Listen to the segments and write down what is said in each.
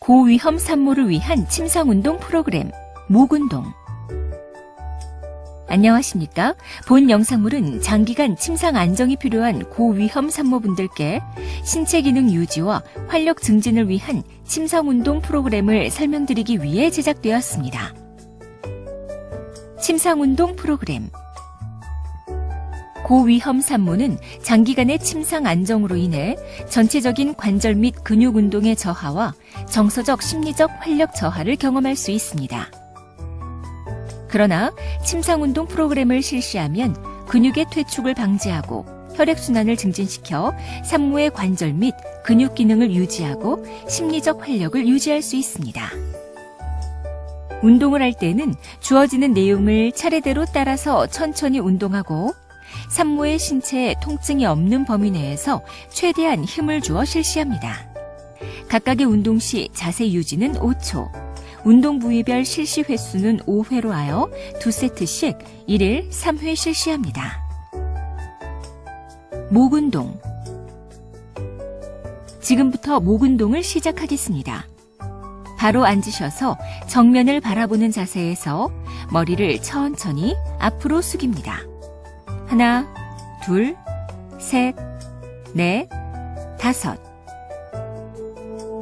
고위험 산모를 위한 침상운동 프로그램 목운동 안녕하십니까? 본 영상물은 장기간 침상 안정이 필요한 고위험 산모분들께 신체 기능 유지와 활력 증진을 위한 침상운동 프로그램을 설명드리기 위해 제작되었습니다. 침상운동 프로그램 고위험 산모는 장기간의 침상 안정으로 인해 전체적인 관절 및 근육 운동의 저하와 정서적 심리적 활력 저하를 경험할 수 있습니다. 그러나 침상 운동 프로그램을 실시하면 근육의 퇴축을 방지하고 혈액순환을 증진시켜 산모의 관절 및 근육 기능을 유지하고 심리적 활력을 유지할 수 있습니다. 운동을 할 때는 주어지는 내용을 차례대로 따라서 천천히 운동하고 산모의 신체에 통증이 없는 범위 내에서 최대한 힘을 주어 실시합니다. 각각의 운동 시 자세 유지는 5초, 운동 부위별 실시 횟수는 5회로 하여 2세트씩 1일 3회 실시합니다. 목 운동 지금부터 목 운동을 시작하겠습니다. 바로 앉으셔서 정면을 바라보는 자세에서 머리를 천천히 앞으로 숙입니다. 하나, 둘, 셋, 넷, 다섯.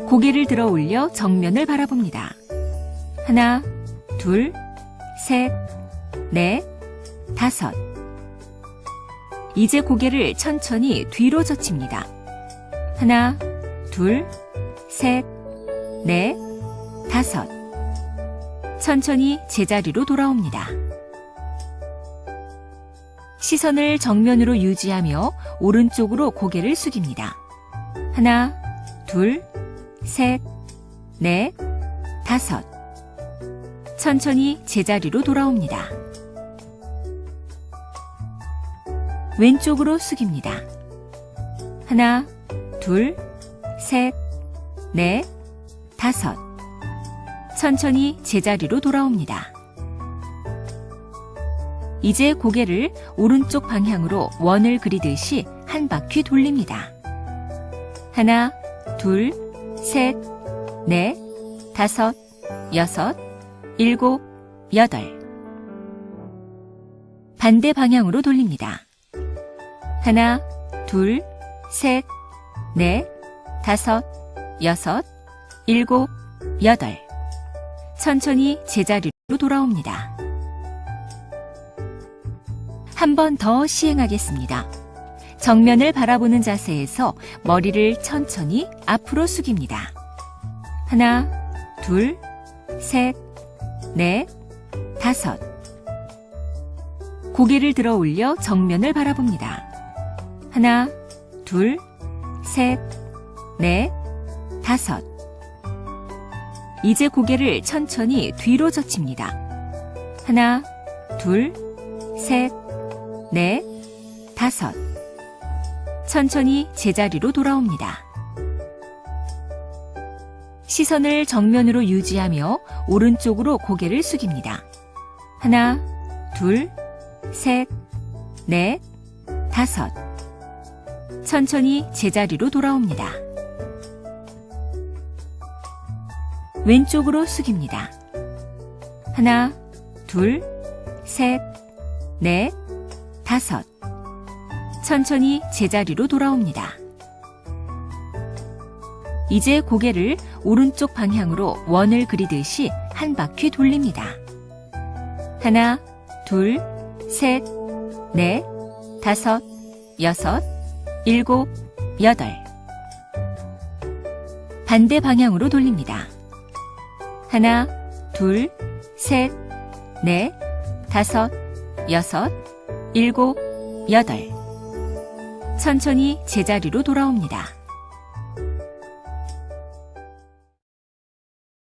고개를 들어 올려 정면을 바라봅니다. 하나, 둘, 셋, 넷, 다섯. 이제 고개를 천천히 뒤로 젖힙니다. 하나, 둘, 셋, 넷, 다섯. 천천히 제자리로 돌아옵니다. 시선을 정면으로 유지하며 오른쪽으로 고개를 숙입니다. 하나, 둘, 셋, 넷, 다섯. 천천히 제자리로 돌아옵니다. 왼쪽으로 숙입니다. 하나, 둘, 셋, 넷, 다섯. 천천히 제자리로 돌아옵니다. 이제 고개를 오른쪽 방향으로 원을 그리듯이 한 바퀴 돌립니다. 하나, 둘, 셋, 넷, 다섯, 여섯, 일곱, 여덟. 반대 방향으로 돌립니다. 하나, 둘, 셋, 넷, 다섯, 여섯, 일곱, 여덟. 천천히 제자리로 돌아옵니다. 한 번 더 시행하겠습니다. 정면을 바라보는 자세에서 머리를 천천히 앞으로 숙입니다. 하나, 둘, 셋, 넷, 다섯. 고개를 들어 올려 정면을 바라봅니다. 하나, 둘, 셋, 넷, 다섯. 이제 고개를 천천히 뒤로 젖힙니다. 하나, 둘, 셋, 넷, 다섯. 천천히 제자리로 돌아옵니다. 시선을 정면으로 유지하며 오른쪽으로 고개를 숙입니다. 하나, 둘, 셋, 넷, 다섯. 천천히 제자리로 돌아옵니다. 왼쪽으로 숙입니다. 하나, 둘, 셋, 넷, 다섯. 천천히 제자리로 돌아옵니다. 이제 고개를 오른쪽 방향으로 원을 그리듯이 한 바퀴 돌립니다. 하나, 둘, 셋, 넷, 다섯, 여섯, 일곱, 여덟. 반대 방향으로 돌립니다. 하나, 둘, 셋, 넷, 다섯, 여섯, 일곱, 여덟. 천천히 제자리로 돌아옵니다.